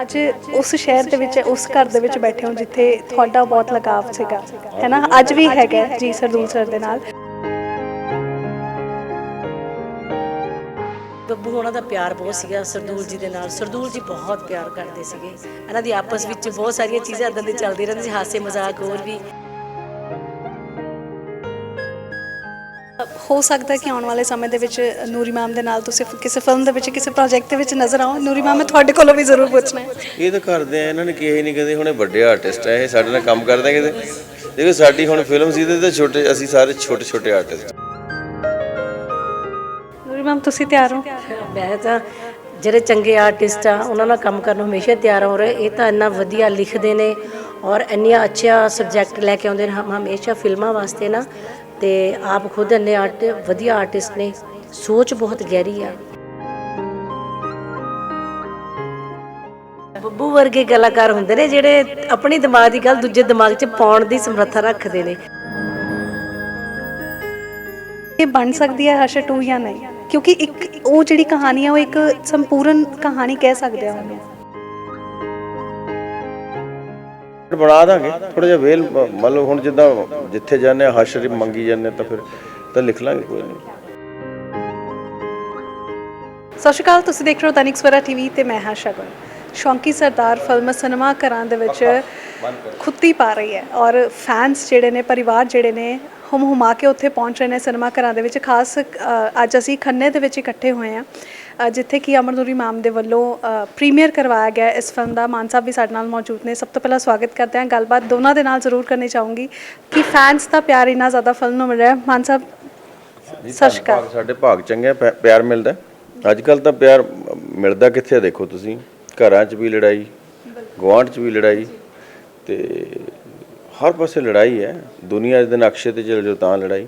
ਅੱਜ ਉਸ ਸ਼ਹਿਰ ਦੇ ਵਿੱਚ, ਉਸ ਘਰ ਦੇ ਵਿੱਚ ਬੈਠੇ ਹੋ ਜਿੱਥੇ ਤੁਹਾਡਾ ਬਹੁਤ ਲਗਾਵ ਸੀਗਾ ਹੈ ਨਾ ਅੱਜ ਵੀ ਹੈਗਾ ਜੀ ਸਰਦੂਲ ਸਰ ਦੇ ਨਾਲ। ਬੱਬੂ ਉਹਨਾਂ ਦਾ ਪਿਆਰ ਬਹੁਤ ਸੀਗਾ ਸਰਦੂਲ ਜੀ ਦੇ ਨਾਲ। ਸਰਦੂਲ ਜੀ ਬਹੁਤ ਪਿਆਰ ਕਰਦੇ ਸੀਗੇ। ਇਹਨਾਂ ਦੀ ਆਪਸ ਵਿੱਚ ਬਹੁਤ ਸਾਰੀਆਂ ਚੀਜ਼ਾਂ ਇਦਾਂ ਦੀ ਚੱਲਦੀ ਰਹਿੰਦੀ ਸੀ, ਹਾਸੇ ਮਜ਼ਾਕ ਹੋਰ ਵੀ। ਹੋ ਸਕਦਾ ਕਿ ਆਉਣ ਵਾਲੇ ਸਮੇਂ ਦੇ ਵਿੱਚ ਨੂਰੀ ਮੈਮ ਦੇ ਨਾਲ ਤੁਸੀਂ ਕਿਸੇ ਫਿਲਮ ਦੇ ਵਿੱਚ ਕਿਸੇ ਪ੍ਰੋਜੈਕਟ ਦੇ ਵਿੱਚ ਨਜ਼ਰ ਆਓ। ਨੂਰੀ ਮੈਮ ਮੈਂ ਤੁਹਾਡੇ ਕੋਲੋਂ ਵੀ ਜ਼ਰੂਰ ਪੁੱਛਣਾ ਹੈ। ਇਹ ਤਾਂ ਕਰਦੇ ਆ ਇਹਨਾਂ ਨੇ ਕਿਹਾ ਹੀ ਨਹੀਂ ਕਦੇ ਹੁਣੇ ਵੱਡੇ ਆਰਟਿਸਟ ਆ ਇਹ ਸਾਡੇ ਨਾਲ ਕੰਮ ਕਰਦੇ ਆ ਕਿਤੇ। ਦੇਖੋ ਸਾਡੀ ਹੁਣ ਫਿਲਮ ਸੀ ਤੇ ਛੋਟੇ ਅਸੀਂ ਸਾਰੇ ਛੋਟੇ ਛੋਟੇ ਆਰਟਿਸਟ ਨੂਰੀ ਮੈਮ ਤੁਸੀਂ ਤਿਆਰ ਹੋ? ਮੈਂ ਤਾਂ ਜਿਹੜੇ ਚੰਗੇ ਆਰਟਿਸਟ ਆ ਉਹਨਾਂ ਨਾਲ ਕੰਮ ਕਰਨ ਨੂੰ ਹਮੇਸ਼ਾ ਤਿਆਰ ਹੋ ਰਹੇ ਇਹ ਤਾਂ ਇੰਨਾ ਵਧੀਆ ਲਿਖਦੇ ਨੇ ਔਰ ਇੰਨੀਆਂ ਅੱਛਾ ਸਬਜੈਕਟ ਲੈ ਕੇ ਆਉਂਦੇ ਨੇ ਹਮ ਹਮੇਸ਼ਾ ਫਿਲਮਾਂ ਵਾਸਤੇ ਨਾ ਤੇ ਆਪ ਖੁਦ ਇੰਨੇ ਆਰਟ ਵਧੀਆ ਆਰਟਿਸਟ ਨੇ, ਸੋਚ ਬਹੁਤ ਗਹਿਰੀ ਆ। ਬੱਬੂ ਵਰਗੇ ਕਲਾਕਾਰ ਹੁੰਦੇ ਨੇ ਜਿਹੜੇ ਆਪਣੀ ਦਿਮਾਗ ਦੀ ਗੱਲ ਦੂਜੇ ਦਿਮਾਗ 'ਚ ਪਾਉਣ ਦੀ ਸਮਰੱਥਾ ਰੱਖਦੇ ਨੇ। ਇਹ ਬਣ ਸਕਦੀ ਹੈ ਹਸ਼ਰ 2 ਜਾਂ ਨਹੀਂ? ਕਿਉਂਕਿ ਇੱਕ ਉਹ ਜਿਹੜੀ ਕਹਾਣੀ ਆ, ਉਹ ਇੱਕ ਸੰਪੂਰਨ ਕਹਾਣੀ ਕਹਿ ਸਕਦੇ ਆ ਉਹਨੂੰ। ਬਣਾ ਦਾਂਗੇ। ਥੋੜਾ ਜਿਹਾ ਵੇਲ ਮਤਲਬ ਹੁਣ ਜਿੱਦਾਂ ਜਿੱਥੇ ਜਾਂਦੇ ਆ ਮੰਗੀ ਜਾਂਦੇ ਤਾਂ ਫਿਰ ਤਾਂ ਲਿਖ ਲਾਂਗੇ, ਕੋਈ ਨਹੀਂ। ਸਤਿ ਸ਼੍ਰੀ ਅਕਾਲ, ਤੁਸੀਂ ਦੇਖ ਰਹੇ ਹੋ ਦੈਨਿਕ ਸਵੇਰਾ ਟੀਵੀ ਤੇ ਮੈਂ ਹਾਂ ਸ਼ਗਨ। ਸ਼ੌਂਕੀ ਸਰਦਾਰ ਫਿਲਮ ਸਿਨੇਮਾ ਘਰਾਂ ਦੇ ਵਿੱਚ ਖੁੱਤੀ ਪਾ ਰਹੀ ਹੈ ਔਰ ਫੈਨਸ ਜਿਹੜੇ ਨੇ, ਪਰਿਵਾਰ ਜਿਹੜੇ ਨੇ ਹਮ ਹੁਮਾ ਕੇ ਉੱਥੇ ਪਹੁੰਚ ਰਹੇ ਨੇ ਸਿਨੇਮਾ ਘਰਾਂ ਦੇ ਵਿੱਚ। ਖਾਸ ਅੱਜ ਅਸੀਂ ਖੰਨੇ ਦੇ ਵਿੱਚ ਇਕੱਠੇ ਹੋਏ ਆ ਜਿੱਥੇ ਕਿ ਅਮਰਨੂਰੀ ਮਾਮ ਦੇ ਵੱਲੋਂ ਪ੍ਰੀਮੀਅਰ ਕਰਵਾਇਆ ਗਿਆ ਇਸ ਫਿਲਮ ਦਾ। ਮਾਨ ਸਾਹਿਬ ਵੀ ਸਾਡੇ ਨਾਲ ਮੌਜੂਦ ਨੇ। ਸਭ ਤੋਂ ਪਹਿਲਾਂ ਸਵਾਗਤ ਕਰਦੇ ਹਾਂ। ਗੱਲਬਾਤ ਦੋਨਾਂ ਦੇ ਨਾਲ ਜ਼ਰੂਰ ਕਰਨੀ ਚਾਹੂੰਗੀ ਕਿ ਫੈਨਸ ਦਾ ਪਿਆਰ ਇੰਨਾ ਜ਼ਿਆਦਾ ਫਿਲਮ ਨੂੰ ਮਿਲ ਰਿਹਾ ਮਾਨ ਸਾਹਿਬ ਸਤਿ ਸ਼੍ਰੀ ਅਕਾਲ ਭਾਗ ਸਾਡੇ ਭਾਗ ਚੰਗੇ ਪਿਆਰ ਮਿਲਦਾ ਅੱਜ ਕੱਲ ਤਾਂ ਪਿਆਰ ਮਿਲਦਾ ਕਿੱਥੇ ਦੇਖੋ ਤੁਸੀਂ। ਘਰਾਂ 'ਚ ਵੀ ਲੜਾਈ ਗੁਆਂਢ 'ਚ ਵੀ ਲੜਾਈ ਤੇ ਹਰ ਪਾਸੇ ਲੜਾਈ ਹੈ। ਦੁਨੀਆ ਦੇ ਨਕਸ਼ੇ ਤੇ ਚੱਲ ਜੋ ਤਾਂ ਲੜਾਈ।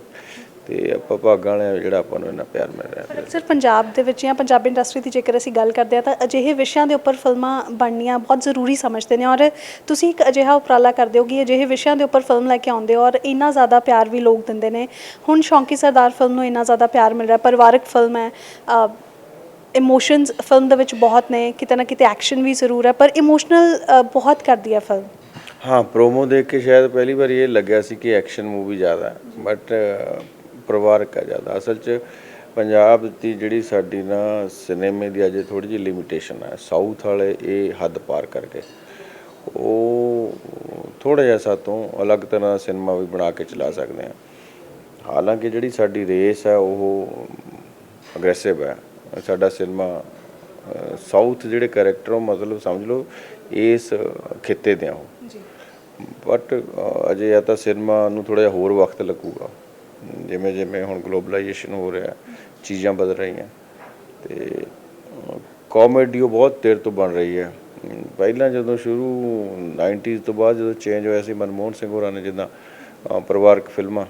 ਤੇ ਆਪਾਂ ਭਾਗਾਂ ਵਾਲੇ ਆ ਜਿਹੜਾ ਆਪਾਂ ਨੂੰ ਇੰਨਾ ਪਿਆਰ ਮਿਲ ਰਿਹਾ ਸਰ ਪੰਜਾਬ ਦੇ ਵਿੱਚ ਜਾਂ ਪੰਜਾਬੀ ਇੰਡਸਟਰੀ ਦੀ ਜੇਕਰ ਅਸੀਂ ਗੱਲ ਕਰਦੇ ਹਾਂ ਤਾਂ ਅਜਿਹੇ ਵਿਸ਼ਿਆਂ ਦੇ ਉੱਪਰ ਫਿਲਮਾਂ ਬਣਨੀਆਂ ਬਹੁਤ ਜ਼ਰੂਰੀ ਸਮਝਦੇ ਨੇ ਔਰ ਤੁਸੀਂ ਇੱਕ ਅਜਿਹਾ ਉਪਰਾਲਾ ਕਰਦੇ ਹੋ ਕਿ ਅਜਿਹੇ ਵਿਸ਼ਿਆਂ ਦੇ ਉੱਪਰ ਫਿਲਮ ਲੈ ਕੇ ਆਉਂਦੇ ਹੋ ਔਰ ਇੰਨਾ ਜ਼ਿਆਦਾ ਪਿਆਰ ਵੀ ਲੋਕ ਦਿੰਦੇ ਨੇ। ਹੁਣ ਸ਼ੌਂਕੀ ਸਰਦਾਰ ਫਿਲਮ ਨੂੰ ਇੰਨਾ ਜ਼ਿਆਦਾ ਪਿਆਰ ਮਿਲ ਰਿਹਾ ਪਰਿਵਾਰਕ ਫਿਲਮ ਹੈ ਇਮੋਸ਼ਨਸ ਫਿਲਮ ਦੇ ਵਿੱਚ ਬਹੁਤ ਨੇ ਕਿਤੇ ਨਾ ਕਿਤੇ ਐਕਸ਼ਨ ਵੀ ਜ਼ਰੂਰ ਹੈ ਪਰ ਇਮੋਸ਼ਨਲ ਬਹੁਤ ਕਰਦੀ ਹੈ ਫਿਲਮ। ਹਾਂ ਪ੍ਰੋਮੋ ਦੇਖ ਕੇ ਸ਼ਾਇਦ ਪਹਿਲੀ ਵਾਰ ਇਹ ਲੱਗਿਆ ਸੀ ਕਿ ਐਕਸ਼ਨ ਮੂਵੀ ਜ਼ਿਆਦਾ ਬਟ ਪਰਿਵਾਰਕ ਹੈ ਜ਼ਿਆਦਾ ਅਸਲ 'ਚ ਪੰਜਾਬ ਦੀ ਜਿਹੜੀ ਸਾਡੀ ਨਾ ਸਿਨੇਮੇ ਦੀ ਅਜੇ ਥੋੜੀ ਜਿਹੀ ਲਿਮਿਟੇਸ਼ਨ ਹੈ ਸਾਊਥ ਵਾਲੇ ਇਹ ਹੱਦ ਪਾਰ ਕਰ ਗਏ। ਉਹ ਥੋੜਾ ਜਿਹਾ ਸਾਤੋਂ ਅਲੱਗ ਤਰ੍ਹਾਂ ਦਾ ਸਿਨੇਮਾ ਵੀ ਬਣਾ ਕੇ ਚਲਾ ਸਕਦੇ ਆ। ਹਾਲਾਂਕਿ ਜਿਹੜੀ ਸਾਡੀ ਰੇਸ ਹੈ ਉਹ ਅਗਰੈਸਿਵ ਹੈ ਸਾਡਾ ਸਿਨੇਮਾ ਸਾਊਥ ਜਿਹੜੇ ਕੈਰੈਕਟਰ ਉਹ ਮਤਲਬ ਸਮਝ ਲਓ ਇਸ ਖਿੱਤੇ ਦੇ ਆ ਉਹ। ਜੀ। ਬਟ ਅਜੇ ਆ ਤਾਂ ਸਿਨੇਮਾ ਨੂੰ ਥੋੜਾ ਜਿਹਾ ਹੋਰ ਵਕਤ ਲੱਗੂਗਾ। ਜਿਵੇਂ ਜਿਵੇਂ ਹੁਣ ਗਲੋਬਲਾਈਜੇਸ਼ਨ ਹੋ ਰਿਹਾ ਚੀਜ਼ਾਂ ਬਦਲ ਰਹੀਆਂ। ਤੇ ਕਾਮੇਡੀ ਉਹ ਬਹੁਤ ਦੇਰ ਤੋਂ ਬਣ ਰਹੀ ਹੈ। ਪਹਿਲਾਂ ਜਦੋਂ ਸ਼ੁਰੂ 90s ਤੋਂ ਬਾਅਦ ਜਦੋਂ ਚੇਂਜ ਹੋਇਆ ਸੀ ਮਨਮੋਹਨ ਸਿੰਘ ਹੋਰਾਂ ਨੇ ਜਿੱਦਾਂ ਪਰਿਵਾਰਕ ਫਿਲਮਾਂ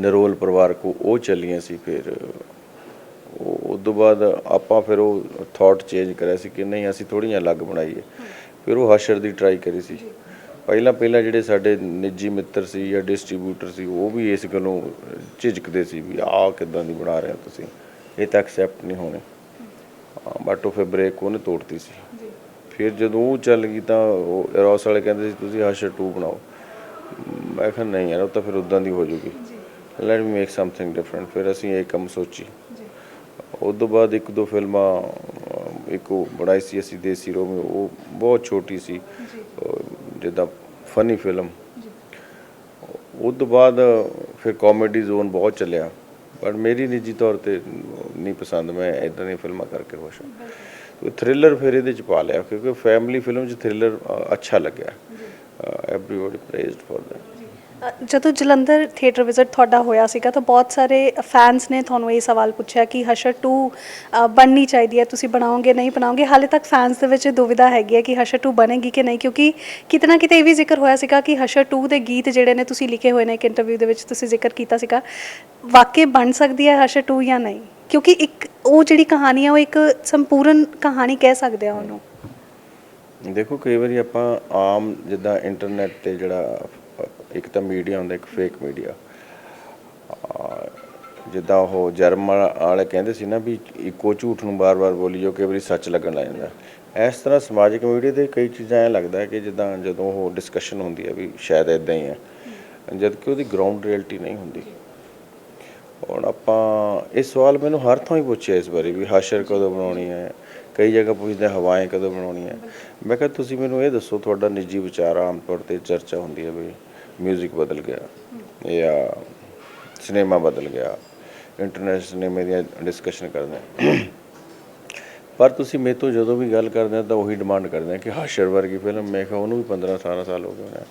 ਨਿਰੋਲ ਪਰਿਵਾਰਕ ਉਹ ਉਹ ਚੱਲੀਆਂ ਸੀ ਫਿਰ ਉਹ ਉਸ ਤੋਂ ਬਾਅਦ ਆਪਾਂ ਫਿਰ ਉਹ ਥਾਟ ਚੇਂਜ ਕਰਿਆ ਸੀ ਕਿ ਨਹੀਂ ਅਸੀਂ ਥੋੜ੍ਹੀਆਂ ਅਲੱਗ ਬਣਾਈਏ। ਫਿਰ ਉਹ ਹਸ਼ਰ ਦੀ ਟਰਾਈ ਕਰੀ ਸੀ। ਪਹਿਲਾਂ ਪਹਿਲਾਂ ਜਿਹੜੇ ਸਾਡੇ ਨਿੱਜੀ ਮਿੱਤਰ ਸੀ ਜਾਂ ਡਿਸਟ੍ਰੀਬਿਊਟਰ ਸੀ ਉਹ ਵੀ ਇਸ ਗੱਲੋਂ ਝਿਜਕਦੇ ਸੀ ਵੀ ਆਹ ਕਿਦਾਂ ਦੀ ਬਣਾ ਰਹੇ ਹੋ ਤੁਸੀਂ? ਇਹ ਤਾਂ ਐਕਸੈਪਟ ਨਹੀਂ ਹੋਣੇ। ਬਟ ਉਹ ਫਿਰ ਬ੍ਰੇਕ ਉਹਨੇ ਤੋੜਤੀ ਸੀ। ਫਿਰ ਜਦੋਂ ਉਹ ਚੱਲ ਗਈ ਤਾਂ ਉਹ ਰੌਸ ਵਾਲੇ ਕਹਿੰਦੇ ਸੀ ਤੁਸੀਂ ਹਸ਼ਰ 2 ਬਣਾਓ। ਮੈਂ ਕਿਹਾ ਨਹੀਂ ਯਾਰ ਉਹ ਤਾਂ ਫਿਰ ਉਦਾਂ ਦੀ ਹੋ ਜੂਗੀ। Let me make something different ਫਿਰ ਅਸੀਂ ਇਹ ਕੰਮ ਸੋਚੀ। ਉਸ ਤੋਂ ਬਾਅਦ ਇੱਕ ਦੋ ਫਿਲਮਾਂ ਇੱਕ ਉਹ ਬਣਾਈ ਸੀ ਅਸੀਂ ਦੇਸੀ ਰੋਮੀ ਉਹ ਬਹੁਤ ਛੋਟੀ ਸੀ। ਜਿੱਦਾਂ ਫਨੀ ਫਿਲਮ ਉਸ ਤੋਂ ਬਾਅਦ ਫਿਰ ਕਾਮੇਡੀ ਜ਼ੋਨ ਬਹੁਤ ਚੱਲਿਆ। ਪਰ ਮੇਰੀ ਨਿੱਜੀ ਤੌਰ ਤੇ ਨਹੀਂ ਪਸੰਦ। ਮੈਂ ਇਦਾਂ ਦੀਆਂ ਫਿਲਮਾਂ ਕਰਕੇ ਖੁਸ਼ ਹਾਂ। ਤੇ ਥ੍ਰਿਲਰ ਫਿਰ ਇਹਦੇ ਚ ਪਾ ਲਿਆ। ਕਿਉਂਕਿ ਫੈਮਿਲੀ ਫਿਲਮ ਚ ਥ੍ਰਿਲਰ ਅੱਛਾ ਲੱਗਿਆ। ਐਵਰੀਬਾਡੀ ਪ੍ਰੇਜ਼ਡ ਫॉर दैट ਜਦੋਂ ਜਲੰਧਰ ਥੀਏਟਰ ਵਿਜ਼ਿਟ ਤੁਹਾਡਾ ਹੋਇਆ ਸੀਗਾ ਤਾਂ ਬਹੁਤ ਸਾਰੇ ਫੈਨਸ ਨੇ ਤੁਹਾਨੂੰ ਇਹ ਸਵਾਲ ਪੁੱਛਿਆ ਕਿ ਹਸ਼ਰ 2 ਬਣਨੀ ਚਾਹੀਦੀ ਹੈ, ਤੁਸੀਂ ਬਣਾਓਗੇ, ਨਹੀਂ ਬਣਾਓਗੇ? ਹਾਲੇ ਤੱਕ ਫੈਨਸ ਦੇ ਵਿੱਚ ਦੁਵਿਧਾ ਹੈਗੀ ਹੈ ਕਿ ਹਸ਼ਰ 2 ਬਣੇਗੀ ਕਿ ਨਹੀਂ, ਕਿਉਂਕਿ ਕਿਤੇ ਕਿਤੇ ਇਹ ਵੀ ਜ਼ਿਕਰ ਹੋਇਆ ਸੀਗਾ ਕਿ ਹਸ਼ਰ 2 ਦੇ ਗੀਤ ਜਿਹੜੇ ਨੇ ਤੁਸੀਂ ਲਿਖੇ ਹੋਏ ਨੇ ਇੱਕ ਇੰਟਰਵਿਊ ਦੇ ਵਿੱਚ, ਤੁਸੀਂ ਜ਼ਿਕਰ ਕੀਤਾ ਸੀਗਾ। ਵਾਕਈ ਬਣ ਸਕਦੀ ਹੈ ਹਸ਼ਰ 2 ਜਾਂ ਨਹੀਂ? ਕਿਉਂਕਿ ਇੱਕ ਉਹ ਜਿਹੜੀ ਕਹਾਣੀ ਹੈ, ਉਹ ਇੱਕ ਸੰਪੂਰਨ ਕਹਾਣੀ ਕਹਿ ਸਕਦੇ ਆ ਉਹਨੂੰ। ਦੇਖੋ, ਕਈ ਵਾਰੀ ਆਪਾਂ ਆਮ ਜਿੱਦਾਂ ਇੰਟਰਨੈਟ ਤੇ ਜਿਹੜਾ ਇੱਕ ਤਾਂ ਮੀਡੀਆ ਹੁੰਦਾ, ਇੱਕ ਫੇਕ ਮੀਡੀਆ ਜਿੱਦਾਂ ਉਹ ਜਰਮ ਵਾਲੇ ਕਹਿੰਦੇ ਸੀ ਨਾ ਵੀ ਇੱਕੋ ਝੂਠ ਨੂੰ ਬਾਰ-ਬਾਰ ਬੋਲੀ ਜੋ ਕਈ ਵਾਰੀ ਸੱਚ ਲੱਗਣ ਲੱਗ ਜਾਂਦਾ। ਇਸ ਤਰ੍ਹਾਂ ਸਮਾਜਿਕ ਮੀਡੀਆ ਤੇ ਕਈ ਚੀਜ਼ਾਂ ਐ ਲੱਗਦਾ ਕਿ ਜਿੱਦਾਂ ਜਦੋਂ ਉਹ ਡਿਸਕਸ਼ਨ ਹੁੰਦੀ ਹੈ ਵੀ ਸ਼ਾਇਦ ਇਦਾਂ ਹੀ ਹੈ ਜਦ ਕਿ ਉਹਦੀ ਗਰਾਊਂਡ ਰਿਐਲਿਟੀ ਨਹੀਂ ਹੁੰਦੀ। ਹੁਣ ਆਪਾਂ ਇਹ ਸਵਾਲ ਮੈਨੂੰ ਹਰ ਥਾਂ ਹੀ ਪੁੱਛਿਆ ਇਸ ਬਾਰੇ ਵੀ, ਹਾਸ਼ਰ ਕਦੋਂ ਬਣਾਉਣੀ ਹੈ, ਕਈ ਜਗ੍ਹਾ ਪੁੱਛਦੇ ਹਵਾएं ਕਦੋਂ ਬਣਾਉਣੀ ਹੈ। ਮੈਂ ਕਿਹਾ ਤੁਸੀਂ ਮੈਨੂੰ ਇਹ ਦੱਸੋ, ਤੁਹਾਡਾ ਨਿੱਜੀ ਵਿਚਾਰ ਆਮ ਤੌਰ ਤੇ ਚਰਚਾ ਹੁੰਦੀ ਹੈ ਵੀ 뮤직 ਬਦਲ ਗਿਆ ਜਾਂ ਸਿਨੇਮਾ ਬਦਲ ਗਿਆ ਇੰਟਰਨੈਟ ਸਿਨੇਮੇ ਦੀਆਂ ਡਿਸਕਸ਼ਨ ਕਰਦੇ ਹਾਂ ਪਰ ਤੁਸੀਂ ਮੇਰੇ ਤੋਂ ਜਦੋਂ ਵੀ ਗੱਲ ਕਰਦੇ ਆ ਤਾਂ ਉਹੀ ਡਿਮਾਂਡ ਕਰਦੇ ਆ ਕਿ ਹਾਸ਼ਰ ਵਰਗੀ ਫਿਲਮ ਮੈਂ ਕਿਹਾ ਉਹਨੂੰ ਵੀ 15 18 ਸਾਲ ਹੋ ਗਏ ਹੋਣੇ ਆ।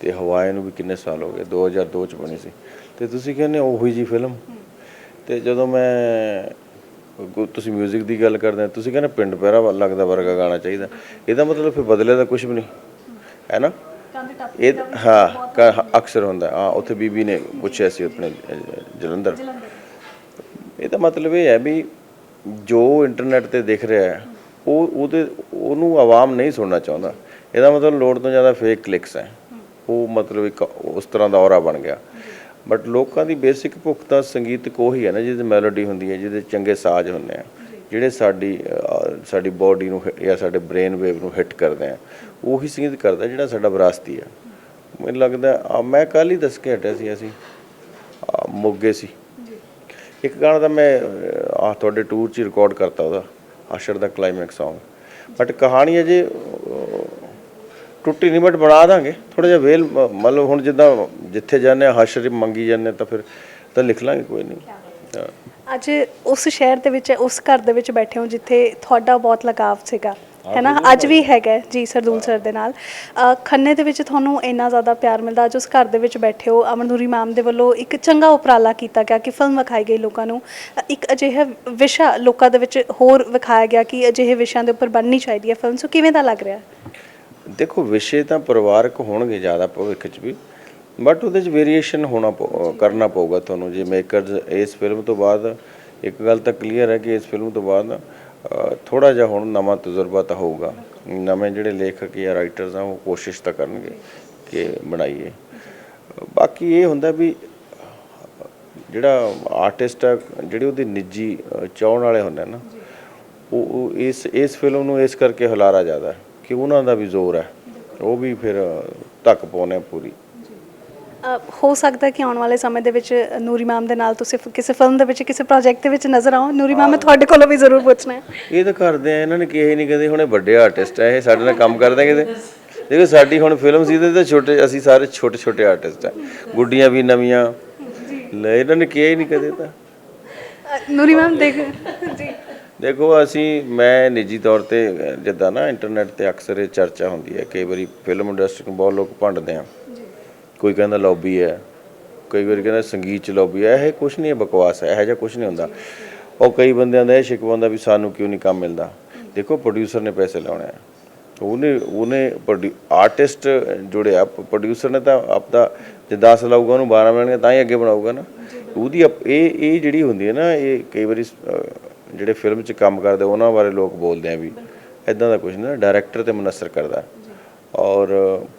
ਤੇ ਹਵਾਏ ਨੂੰ ਵੀ ਕਿੰਨੇ ਸਾਲ ਹੋ ਗਏ 2002 ਚ ਬਣੀ ਸੀ ਤੇ ਤੁਸੀਂ ਕਹਿੰਦੇ ਹੋ ਉਹੀ ਜੀ ਫਿਲਮ ਤੇ ਜਦੋਂ ਮੈਂ ਕੋ- ਤੁਸੀਂ 뮤직 ਦੀ ਗੱਲ ਕਰਦੇ ਆ ਤੁਸੀਂ ਕਹਿੰਦੇ ਪਿੰਡ ਪੈਰਾ ਵੱਲ ਲੱਗਦਾ ਵਰਗਾ ਗਾਣਾ ਚਾਹੀਦਾ ਇਹਦਾ ਮਤਲਬ ਫਿਰ ਬਦਲੇ ਦਾ ਕੁਝ ਵੀ ਨਹੀਂ ਹੈ ਨਾ ਇਹ ਹਾਂ ਕ- ਅਕਸਰ ਹੁੰਦਾ। ਆ ਉੱਥੇ ਬੀਬੀ ਨੇ ਪੁੱਛਿਆ ਸੀ ਆਪਣੇ ਜਲੰਧਰ। ਇਹਦਾ ਮਤਲਬ ਇਹ ਹੈ ਵੀ ਜੋ ਇੰਟਰਨੈਟ ਤੇ ਦਿਖ ਰਿਹਾ ਹੈ ਉਹ ਉਹਦੇ ਉਹਨੂੰ ਆਵਾਮ ਨਹੀਂ ਸੁਣਨਾ ਚਾਹੁੰਦਾ। ਇਹਦਾ ਮਤਲਬ ਲੋੜ ਤੋਂ ਜ਼ਿਆਦਾ ਫੇਕ ਕਲਿੱਕਸ ਹੈ। ਉਹ ਮਤਲਬ ਇੱਕ ਉਸ ਤਰ੍ਹਾਂ ਦਾ ਔਰਾ ਬਣ ਗਿਆ। ਬਟ ਲੋਕਾਂ ਦੀ ਬੇਸਿਕ ਭੁੱਖ ਤਾਂ ਸੰਗੀਤਕ ਉਹੀ ਹੈ ਨਾ ਜਿਹਦੇ ਮੈਲੋਡੀ ਹੁੰਦੀ ਹੈ ਜਿਹਦੇ ਚੰਗੇ ਸਾਜ਼ ਹੁੰਦੇ ਆ। ਜਿਹੜੇ ਸਾਡੀ ਸਾਡੀ ਬਾਡੀ ਨੂੰ ਜਾਂ ਸਾਡੇ ਬ੍ਰੇਨ ਵੇਵ ਨੂੰ ਹਿੱਟ ਕਰਦੇ ਆ ਉਹੀ ਸੰਗੀਤ ਕਰਦਾ ਜਿਹੜਾ ਸਾਡਾ ਵਿਰਾਸਤੀ ਹੈ ਮੈਨੂੰ ਲੱਗਦਾ ਆ, ਮੈਂ ਕੱਲ ਹੀ ਦੱਸ ਕੇ ਹਟਿਆ ਸੀ ਅਸੀਂ ਆ, ਮੋਗੇ ਸੀ। ਇੱਕ ਗਾਣਾ ਤਾਂ ਮੈਂ ਆ ਤੁਹਾਡੇ ਟੂਰ 'ਚ ਰਿਕਾਰਡ ਕਰਤਾ ਉਹਦਾ ਆਸ਼ਰ ਦਾ ਕਲਾਈਮੈਕਸ Song ਬਟ ਕਹਾਣੀ ਅਜੇ ਟੁੱਟੀ ਨਹੀਂ ਬਟ ਬਣਾ ਦਾਂਗੇ। ਥੋੜਾ ਜਿਹਾ ਵੇਲ ਮਤਲਬ ਹੁਣ ਜਿੱਦਾਂ ਜਿੱਥੇ ਜਾਂਦੇ ਆ ਹਾਸ਼ਰ ਮੰਗੀ ਜਾਂਦੇ ਆ ਤਾਂ ਫਿਰ ਤਾਂ ਲਿਖ ਲਾਂਗੇ ਕੋਈ ਨਹੀਂ। ਅੱਜ ਉਸ ਸ਼ਹਿਰ ਦੇ ਵਿੱਚ ਉਸ ਘਰ ਦੇ ਵਿੱਚ ਬੈਠੇ ਹੋ ਜਿੱਥੇ ਤੁਹਾਡਾ ਬਹੁਤ ਲਗਾਵ ਸੀਗਾ। ਹੈ ਨਾ ਅੱਜ ਵੀ ਹੈਗਾ ਜੀ ਸਰਦੂਲ ਸਰ ਦੇ ਨਾਲ। ਖੰਨੇ ਦੇ ਵਿੱਚ ਤੁਹਾਨੂੰ ਇੰਨਾ ਜ਼ਿਆਦਾ ਪਿਆਰ ਮਿਲਦਾ। ਅੱਜ ਉਸ ਘਰ ਦੇ ਵਿੱਚ ਬੈਠੇ ਹੋ ਅਮਨਨੂਰੀ ਮੈਮ ਦੇ ਵੱਲੋਂ ਇੱਕ ਚੰਗਾ ਉਪਰਾਲਾ ਕੀਤਾ ਗਿਆ ਕਿ ਫਿਲਮ ਵਿਖਾਈ ਗਈ ਲੋਕਾਂ ਨੂੰ। ਇੱਕ ਅਜਿਹਾ ਵਿਸ਼ਾ ਲੋਕਾਂ ਦੇ ਵਿੱਚ ਹੋਰ ਵਿਖਾਇਆ ਗਿਆ ਕਿ ਅਜਿਹੇ ਵਿਸ਼ਿਆਂ ਦੇ ਉੱਪਰ ਬਣਨੀ ਚਾਹੀਦੀ ਹੈ ਫਿਲਮ ਸੋ ਕਿਵੇਂ ਦਾ ਲੱਗ ਰਿਹਾ? ਦੇਖੋ ਵਿਸ਼ੇ ਤਾਂ ਪਰਿਵਾਰਕ ਹੋਣਗੇ ਜ਼ਿਆਦਾ ਭਵਿੱਖ 'ਚ ਵੀ। ਬਟ ਉਹਦੇ 'ਚ ਵੇਰੀਏਸ਼ਨ ਹੋਣਾ ਪਊ- ਕਰਨਾ ਪਊਗਾ ਤੁਹਾਨੂੰ ਜੇ ਮੇਕਰਸ ਇਸ ਫਿਲਮ ਤੋਂ ਬਾਅਦ ਇੱਕ ਗੱਲ ਤਾਂ ਕਲੀਅਰ ਹੈ ਕਿ ਇਸ ਫਿਲਮ ਤੋਂ ਬਾਅਦ ਥੋੜਾ ਜਿਹਾ ਹੁਣ ਨਵਾਂ ਤਜਰਬਾ ਤਾਂ ਹੋਊਗਾ। ਨਵੇਂ ਜਿਹੜੇ ਲੇਖਕ ਜਾਂ ਰਾਈਟਰਸ ਆ ਉਹ ਕੋਸ਼ਿਸ਼ ਤਾਂ ਕਰਨਗੇ ਕਿ ਬਣਾਈਏ। ਬਾਕੀ ਇਹ ਹੁੰਦਾ ਵੀ ਜਿਹੜਾ ਆਰਟਿਸਟ ਆ ਜਿਹੜੇ ਉਹਦੇ ਨਿੱਜੀ ਅ, ਚਾਹਣ ਵਾਲੇ ਹੁੰਦੇ ਨਾ ਉਹ ਉਹ ਇਸ ਇਸ ਫਿਲਮ ਨੂੰ ਇਸ ਕਰਕੇ ਹੁਲਾਰਾ ਜ਼ਿਆਦਾ ਹੈ ਕਿ ਉਹਨਾਂ ਦਾ ਵੀ ਜ਼ੋਰ ਹੈ। ਉਹ ਵੀ ਫਿਰ ਅ, ਧੱਕ ਪਾਉਂਦੇ ਆ ਪੂਰੀ। ਹੋ ਸਕਦਾ ਕਿ ਆਉਣ ਵਾਲੇ ਸਮੇਂ ਦੇ ਵਿੱਚ ਨੂਰੀ ਮੈਮ ਦੇ ਨਾਲ ਤੁਸੀਂ ਕਿਸੇ ਫਿਲਮ ਦੇ ਵਿੱਚ ਕਿਸੇ ਪ੍ਰੋਜੈਕਟ ਦੇ ਵਿੱਚ ਨਜ਼ਰ ਆਓ। ਨੂਰੀ ਮੈਮ ਮੈਂ ਤੁਹਾਡੇ ਕੋਲੋਂ ਵੀ ਜ਼ਰੂਰ ਪੁੱਛਣਾ ਹੈ। ਇਹ ਤਾਂ ਕਰਦੇ ਆ ਇਹਨਾਂ ਨੇ ਕਿਹਾ ਹੀ ਨਹੀਂ ਕਦੇ ਹੁਣ ਵੱਡੇ ਆਰਟਿਸਟ ਆ ਇਹ ਸਾਡੇ ਨਾਲ ਕੰਮ ਕਰਦੇ ਕਿਤੇ। ਦੇਖੋ ਸਾਡੀ ਹੁਣ ਫਿਲਮ ਸੀ ਤੇ ਛੋਟੇ ਅਸੀਂ ਸਾਰੇ ਛੋਟੇ ਛੋਟੇ ਆਰਟਿਸਟ ਆ। ਗੁੱਡੀਆਂ ਵੀ ਨਵੀਆਂ। ਲੈ ਇਹਨਾਂ ਨੇ ਕਿਹਾ ਹੀ ਨਹੀਂ ਕਦੇ ਤਾਂ। ਨੂਰੀ ਮੈਮ ਦੇਖ ਜੀ। ਦੇਖੋ ਅਸੀਂ ਮੈਂ ਨਿੱਜੀ ਤੌਰ ਤੇ ਜਿੱਦਾਂ ਨਾ ਇੰਟਰਨੈਟ ਤੇ ਅਕਸਰ ਇਹ ਚਰਚਾ ਹੁੰਦੀ ਹੈ ਕਈ ਵਾਰੀ ਫਿਲਮ ਇੰਡਸਟਰੀ ਨੂੰ ਬਹੁਤ ਲੋਕ ਭੰਡਦੇ ਆ। ਕੋਈ ਕਹਿੰਦਾ ਲੌਬੀ ਹੈ ਕਈ ਵਾਰੀ ਕਹਿੰਦਾ ਸੰਗੀਤ ਚ ਲੌਬੀ ਹੈ ਇਹ ਕੁਝ ਨਹੀਂ ਹੈ ਬਕਵਾਸ ਹੈ ਇਹੋ ਜਿਹਾ ਕੁਝ ਨਹੀਂ ਹੁੰਦਾ। ਉਹ ਕਈ ਬੰਦਿਆਂ ਦਾ ਇਹ ਸ਼ਿਕਵਾ ਹੁੰਦਾ ਵੀ ਸਾਨੂੰ ਕਿਉਂ ਨਹੀਂ ਕੰਮ ਮਿਲਦਾ। ਦੇਖੋ ਪ੍ਰੋਡਿਊਸਰ ਨੇ ਪੈਸੇ ਲਾਉਣੇ ਆ। ਉਹਨੇ ਉਹਨੇ ਆਰਟਿਸਟ ਜੁੜਿਆ ਪ੍ਰੋਡਿਊਸਰ ਨੇ ਤਾਂ ਆਪਦਾ ਜੇ 10 ਲਾਊਗਾ ਉਹਨੂੰ 12 ਮਿਲਣਗੇ ਤਾਂ ਹੀ ਅੱਗੇ ਬਣਾਊਗਾ ਨਾ। ਉਹਦੀ ਇਹ ਇਹ ਜਿਹੜੀ ਹੁੰਦੀ ਹੈ ਨਾ ਇਹ ਕਈ ਵਾਰੀ ਜਿਹੜੇ ਫਿਲਮ 'ਚ ਕੰਮ ਕਰਦੇ ਉਹਨਾਂ ਬਾਰੇ ਲੋਕ ਬੋਲਦੇ ਆ ਵੀ। ਇਦਾਂ ਦਾ ਕੁਝ ਨਹੀਂ ਡਾਇਰੈਕਟਰ ਤੇ ਮਨਸਰ ਕਰਦਾ। ਔਰ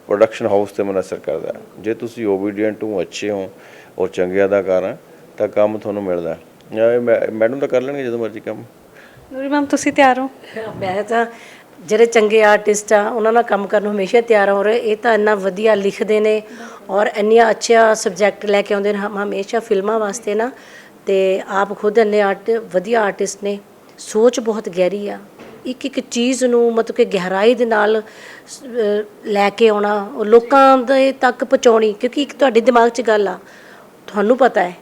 ਪ੍ਰੋਡਕਸ਼ਨ ਹਾਊਸ ਤੇ ਮਨਸਰ ਕਰਦਾ ਜੇ ਤੁਸੀਂ ਓਬੀਡੀਐਂਟ ਹੋ ਅੱਛੇ ਹੋ ਔਰ ਚੰਗੇ ਅਦਾਕਾਰ ਆ ਤਾਂ ਕੰਮ ਤੁਹਾਨੂੰ ਮਿਲਦਾ ਹੈ। ਮੈਡਮ ਤਾਂ ਕਰ ਲੈਣਗੇ ਜਦੋਂ ਮਰਜ਼ੀ ਕੰਮ। ਨੂਰੀ ਮੈਮ ਤੁਸੀਂ ਤਿਆਰ ਹੋ? ਮੈਂ ਤਾਂ ਜਿਹੜੇ ਚੰਗੇ ਆਰਟਿਸਟ ਆ ਉਹਨਾਂ ਨਾਲ ਕੰਮ ਕਰਨ ਨੂੰ ਹਮੇਸ਼ਾ ਤਿਆਰ ਹੋ ਰਹੇ ਇਹ ਤਾਂ ਇੰਨਾ ਵਧੀਆ ਲਿਖਦੇ ਨੇ ਔਰ ਇੰਨੀਆਂ ਅੱਛਾ ਸਬਜੈਕਟ ਲੈ ਕੇ ਆਉਂਦੇ ਨੇ। ਹਮ ਹਮੇਸ਼ਾ ਫਿਲਮਾਂ ਵਾਸਤੇ ਨਾ ਤੇ ਆਪ ਖੁਦ ਇੰਨੇ ਆਰਟ ਵਧੀਆ ਆਰਟਿਸਟ ਨੇ। ਸੋਚ ਬਹੁਤ ਗਹਿਰੀ ਆ। ਇੱਕ ਇੱਕ ਚੀਜ਼ ਨੂੰ ਮਤਲਬ ਕਿ ਗਹਿਰਾਈ ਦੇ ਨਾਲ ਲੈ ਕੇ ਆਉਣਾ, ਉਹ ਲੋਕਾਂ ਦੇ ਤੱਕ ਪਹੁੰਚਾਉਣੀ, ਕਿਉਂਕਿ ਇੱਕ ਤੁਹਾਡੇ ਦਿਮਾਗ 'ਚ ਗੱਲ ਆ, ਤੁਹਾਨੂੰ ਪਤਾ ਹੈ,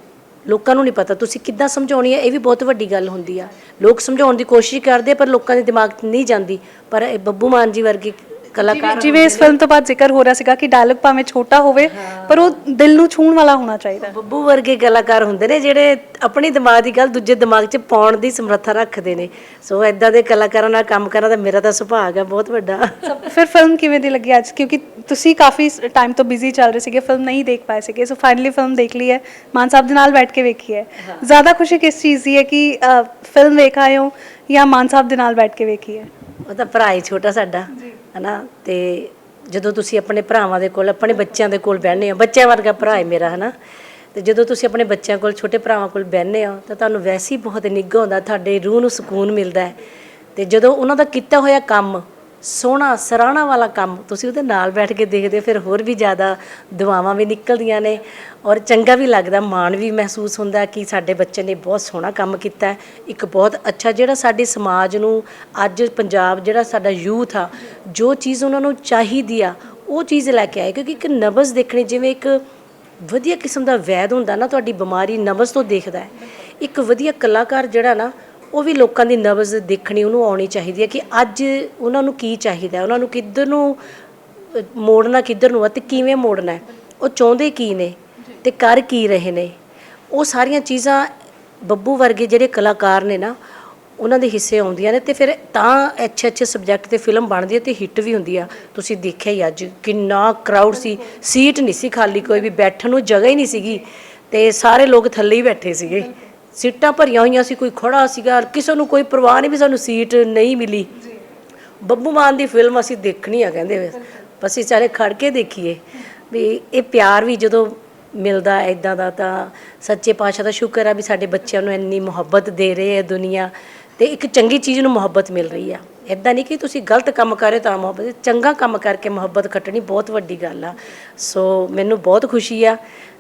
ਲੋਕਾਂ ਨੂੰ ਨਹੀਂ ਪਤਾ, ਤੁਸੀਂ ਕਿੱਦਾਂ ਸਮਝਾਉਣੀ ਹੈ, ਇਹ ਵੀ ਬਹੁਤ ਵੱਡੀ ਗੱਲ ਹੁੰਦੀ ਆ। ਲੋਕ ਸਮਝਾਉਣ ਦੀ ਕੋਸ਼ਿਸ਼ ਕਰਦੇ ਪਰ ਲੋਕਾਂ ਦੇ ਦਿਮਾਗ 'ਚ ਨਹੀਂ ਜਾਂਦੀ, ਪਰ ਇਹ ਬੱਬੂ ਮਾਨ ਜੀ ਵਰਗੇ ਕਲਾਕਾਰ ਜਿਵੇਂ ਇਸ ਫਿਲਮ ਤੋਂ ਬਾਅਦ ਜ਼ਿਕਰ ਹੋ ਰਿਹਾ ਸੀਗਾ ਕਿ ਡਾਇਲੌਗ ਭਾਵੇਂ ਛੋਟਾ ਹੋਵੇ ਪਰ ਉਹ ਦਿਲ ਨੂੰ ਛੂਹਣ ਵਾਲਾ ਹੋਣਾ ਚਾਹੀਦਾ। ਬੱਬੂ ਵਰਗੇ ਕਲਾਕਾਰ ਹੁੰਦੇ ਨੇ ਜਿਹੜੇ ਆਪਣੀ ਦਿਮਾਗ ਦੀ ਗੱਲ ਦੂਜੇ ਦਿਮਾਗ 'ਚ ਪਾਉਣ ਦੀ ਸਮਰੱਥਾ ਰੱਖਦੇ ਨੇ। ਸੋ ਐਦਾਂ ਦੇ ਕਲਾਕਾਰਾਂ ਨਾਲ ਕੰਮ ਕਰਨਾ ਤਾਂ ਮੇਰਾ ਤਾਂ ਸੁਭਾਗ ਹੈ ਬਹੁਤ ਵੱਡਾ। ਫਿਰ ਫਿਲਮ ਕਿਵੇਂ ਦੀ ਲੱਗੀ ਅੱਜ? ਕਿਉਂਕਿ ਤੁਸੀਂ ਕਾਫੀ ਟਾਈਮ ਤੋਂ ਬਿਜ਼ੀ ਚੱਲ ਰਹੇ ਸੀਗੇ ਫਿਲਮ ਨਹੀਂ ਦੇਖ ਪਾਏ ਸੀਗੇ। ਸੋ ਫਾਈਨਲੀ ਫਿਲਮ ਦੇਖ ਲਈ ਹੈ। ਮਾਨ ਸਾਹਿਬ ਦੇ ਨਾਲ ਬੈਠ ਕੇ ਵੇਖੀ ਹੈ। ਜ਼ਿਆਦਾ ਖੁਸ਼ੀ ਕਿਸ ਚੀਜ਼ ਦੀ ਹੈ ਕਿ ਫਿਲਮ ਵੇਖ ਆਏ ਹੋ ਜਾਂ ਮਾਨ ਸਾਹਿਬ ਦੇ ਨਾਲ ਬੈਠ ਕੇ ਵੇਖੀ ਹੈ? ਉਹ ਤਾਂ ਭਰਾ ਹੀ ਛੋਟਾ ਸਾਡਾ। ਹਨਾ? ਤੇ ਜਦੋਂ ਤੁਸੀਂ ਆਪਣੇ ਭਰਾਵਾਂ ਦੇ ਕੋਲ, ਆਪਣੇ ਬੱਚਿਆਂ ਦੇ ਕੋਲ ਬਹਿੰਦੇ ਹੋ, ਬੱਚਿਆਂ ਵਰਗਾ ਭਰਾ ਹੈ ਮੇਰਾ, ਹਨਾ? ਤੇ ਜਦੋਂ ਤੁਸੀਂ ਆਪਣੇ ਬੱਚਿਆਂ ਕੋਲ, ਛੋਟੇ ਭਰਾਵਾਂ ਕੋਲ ਬਹਿੰਦੇ ਹੋ, ਤਾਂ ਤੁਹਾਨੂੰ ਵੈਸੇ ਹੀ ਬਹੁਤ ਨਿੱਘ ਹੁੰਦਾ ਤੁਹਾਡੇ ਰੂਹ ਨੂੰ ਸਕੂਨ ਮਿਲਦਾ ਹੈ। ਤੇ ਜਦੋਂ ਉਹਨਾਂ ਦਾ ਕੀਤਾ ਹੋਇਆ ਕੰਮ ਸੋਹਣਾ ਸਰਾਹਣਾ ਵਾਲਾ ਕੰਮ ਤੁਸੀਂ ਉਹਦੇ ਨਾਲ ਬੈਠ ਕੇ ਦੇਖਦੇ ਹੋ, ਫਿਰ ਹੋਰ ਵੀ ਜ਼ਿਆਦਾ ਦੁਆਵਾਂ ਵੀ ਨਿਕਲਦੀਆਂ ਨੇ ਔਰ ਚੰਗਾ ਵੀ ਲੱਗਦਾ ਮਾਣ ਵੀ ਮਹਿਸੂਸ ਹੁੰਦਾ ਕਿ ਸਾਡੇ ਬੱਚੇ ਨੇ ਬਹੁਤ ਸੋਹਣਾ ਕੰਮ ਕੀਤਾ ਹੈ। ਇੱਕ ਬਹੁਤ ਅੱਛਾ ਜਿਹੜਾ ਸਾਡੇ ਸਮਾਜ ਨੂੰ ਅੱਜ ਪੰਜਾਬ ਜਿਹੜਾ ਸਾਡਾ ਯੂਥ ਆ ਜੋ ਚੀਜ਼ ਉਹਨਾਂ ਨੂੰ ਚਾਹੀਦੀ ਆ ਉਹ ਚੀਜ਼ ਲੈ ਕੇ ਆਏ। ਕਿਉਂਕਿ ਇੱਕ ਨਬਜ਼ ਦੇਖਣੀ ਜਿਵੇਂ ਇੱਕ ਵਧੀਆ ਕਿਸਮ ਦਾ ਵੈਦ ਹੁੰਦਾ ਨਾ ਤੁਹਾਡੀ ਬਿਮਾਰੀ ਨਬਜ਼ ਤੋਂ ਦੇਖਦਾ ਹੈ। ਇੱਕ ਵਧੀਆ ਕਲਾਕਾਰ ਜਿਹੜਾ ਨਾ ਉਹ ਵੀ ਲੋਕਾਂ ਦੀ ਨਬਜ਼ ਦੇਖਣੀ ਉਹਨੂੰ ਆਉਣੀ ਚਾਹੀਦੀ ਹੈ ਕਿ ਅੱਜ ਉਹਨਾਂ ਨੂੰ ਕੀ ਚਾਹੀਦਾ ਉਹਨਾਂ ਨੂੰ ਕਿੱਧਰ ਨੂੰ ਮੋੜਨਾ, ਕਿੱਧਰ ਨੂੰ ਆ ਤੇ ਕਿਵੇਂ ਮੋੜਨਾ ਹੈ। ਉਹ ਚਾਹੁੰਦੇ ਕੀ ਨੇ ਤੇ ਕਰ ਕੀ ਰਹੇ ਨੇ। ਉਹ ਸਾਰੀਆਂ ਚੀਜ਼ਾਂ ਬੱਬੂ ਵਰਗੇ ਜਿਹੜੇ ਕਲਾਕਾਰ ਨੇ ਨਾ, ਉਹਨਾਂ ਦੇ ਹਿੱਸੇ ਆਉਂਦੀਆਂ ਨੇ ਤੇ ਫਿਰ ਤਾਂ ਅੱਛੇ ਅੱਛੇ ਸਬਜੈਕਟ ਤੇ ਫਿਲਮ ਬਣਦੀ ਹੈ ਤੇ ਹਿੱਟ ਵੀ ਹੁੰਦੀ ਆ। ਤੁਸੀਂ ਦੇਖਿਆ ਹੀ ਅੱਜ ਕਿੰਨਾ ਕਰਾਊਡ ਸੀ। ਸੀਟ ਨਹੀਂ ਸੀ ਖਾਲੀ ਕੋਈ ਵੀ, ਬੈਠਣ ਨੂੰ ਜਗ੍ਹਾ ਹੀ ਨਹੀਂ ਸੀਗੀ ਤੇ ਸਾਰੇ ਲੋਕ ਥੱਲੇ ਹੀ ਬੈਠੇ ਸੀਗੇ। ਸੀਟਾਂ ਭਰੀਆਂ ਹੋਈਆਂ ਸੀ, ਕੋਈ ਖੜਾ ਸੀਗਾ, ਕਿਸੇ ਨੂੰ ਕੋਈ ਪਰਵਾਹ ਨਹੀਂ ਵੀ ਸਾਨੂੰ ਸੀਟ ਨਹੀਂ ਮਿਲੀ। ਬੱਬੂ ਮਾਨ ਦੀ ਫਿਲਮ ਅਸੀਂ ਦੇਖਣੀ ਆ, ਕਹਿੰਦੇ ਵੇ ਬਸ ਅਸੀਂ ਸਾਰੇ ਖੜ ਕੇ ਦੇਖੀਏ ਵੀ ਇਹ ਪਿਆਰ ਵੀ ਜਦੋਂ ਮਿਲਦਾ ਇਦਾਂ ਦਾ ਤਾਂ ਸੱਚੇ ਪਾਤਸ਼ਾਹ ਦਾ ਸ਼ੁਕਰ ਆ ਵੀ ਸਾਡੇ ਬੱਚਿਆਂ ਨੂੰ ਇੰਨੀ ਮੁਹੱਬਤ ਦੇ ਰਹੇ ਹੈ ਦੁਨੀਆ ਤੇ ਇੱਕ ਚੰਗੀ ਚੀਜ਼ ਨੂੰ ਮੁਹੱਬਤ ਮਿਲ ਰਹੀ ਆ। ਇਦਾਂ ਨਹੀਂ ਕਿ ਤੁਸੀਂ ਗਲਤ ਕੰਮ ਕਰ ਰਹੇ ਹੋ ਤਾਂ ਮੁਹੱਬਤ, ਚੰਗਾ ਕੰਮ ਕਰਕੇ ਮੁਹੱਬਤ ਖੱਟਣੀ ਬਹੁਤ ਵੱਡੀ ਗੱਲ ਆ। ਸੋ ਮੈਨੂੰ ਬਹੁਤ ਖੁਸ਼ੀ ਆ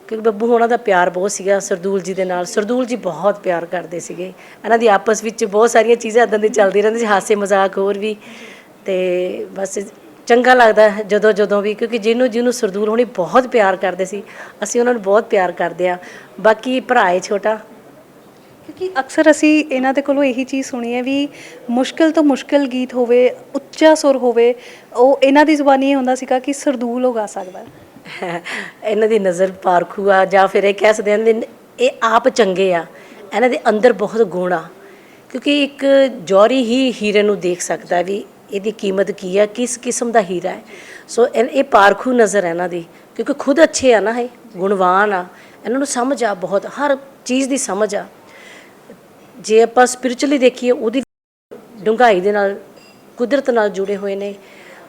ਕਿਉਂਕਿ ਬੱਬੂ ਹੋਣਾ ਦਾ ਪਿਆਰ ਬਹੁਤ ਸੀਗਾ, ਸਰਦੂਲ ਜੀ ਦੇ ਨਾਲ। ਸਰਦੂਲ ਜੀ ਬਹੁਤ ਪਿਆਰ ਕਰਦੇ ਸੀਗੇ। ਇਹਨਾਂ ਦੀ ਆਪਸ ਵਿੱਚ ਬਹੁਤ ਸਾਰੀਆਂ ਚੀਜ਼ਾਂ ਇਦਾਂ ਦੀ ਚੱਲਦੀ ਰਹਿੰਦੀ ਸੀ, ਹਾਸੇ ਮਜ਼ਾਕ ਹੋਰ ਵੀ। ਤੇ ਬਸ ਚੰਗਾ ਲੱਗਦਾ ਜਦੋਂ ਜਦੋਂ ਵੀ, ਕਿਉਂਕਿ ਜਿਹਨੂੰ ਜਿਹਨੂੰ ਸਰਦੂਲ ਹੋਣੀ ਬਹੁਤ ਪਿਆਰ ਕਰਦੇ ਸੀ, ਅਸੀਂ ਉਹਨਾਂ ਨੂੰ ਬਹੁਤ ਪਿਆਰ ਕਰਦੇ ਆ ਬਾਕੀ ਭਰਾ ਹੈ ਛੋਟਾ। ਕਿਉਂਕਿ ਅਕਸਰ ਅਸੀਂ ਇਹਨਾਂ ਦੇ ਕੋਲੋਂ ਇਹੀ ਚੀਜ਼ ਸੁਣੀ ਹੈ ਵੀ ਮੁਸ਼ਕਿਲ ਤੋਂ ਮੁਸ਼ਕਿਲ ਗੀਤ ਹੋਵੇ, ਉੱਚਾ ਸੁਰ ਹੋਵੇ, ਉਹ ਇਹਨਾਂ ਦੀ ਜ਼ੁਬਾਨੀ ਇਹ ਹੁੰਦਾ ਸੀਗਾ ਕਿ ਸਰਦੂਲ ਉਹ ਗਾ ਸਕਦਾ। ਇਹਨਾਂ ਦੀ ਨਜ਼ਰ ਪਾਰਖੂ ਆ, ਜਾਂ ਫਿਰ ਇਹ ਕਹਿ ਸਕਦੇ ਹਾਂ ਵੀ ਇਹ ਆਪ ਚੰਗੇ ਆ, ਇਹਨਾਂ ਦੇ ਅੰਦਰ ਬਹੁਤ ਗੁਣ ਆ। ਕਿਉਂਕਿ ਇੱਕ ਜੌਹਰੀ ਹੀ ਹੀਰੇ ਨੂੰ ਦੇਖ ਸਕਦਾ ਵੀ ਇਹਦੀ ਕੀਮਤ ਕੀ ਆ, ਕਿਸ ਕਿਸਮ ਦਾ ਹੀਰਾ ਹੈ। ਸੋ ਇਹ ਇਹ ਪਾਰਖੂ ਨਜ਼ਰ ਹੈ ਇਹਨਾਂ ਦੀ, ਕਿਉਂਕਿ ਖੁਦ ਅੱਛੇ ਆ ਨਾ ਇਹ, ਗੁਣਵਾਨ ਆ। ਇਹਨਾਂ ਨੂੰ ਸਮਝ ਆ ਬਹੁਤ, ਹਰ ਚੀਜ਼ ਦੀ ਸਮਝ ਆ। ਜੇ ਆਪਾਂ ਸਪਿਰਚੁਅਲੀ ਦੇਖੀਏ, ਉਹਦੀ ਡੂੰਘਾਈ ਦੇ ਨਾਲ, ਕੁਦਰਤ ਨਾਲ ਜੁੜੇ ਹੋਏ ਨੇ,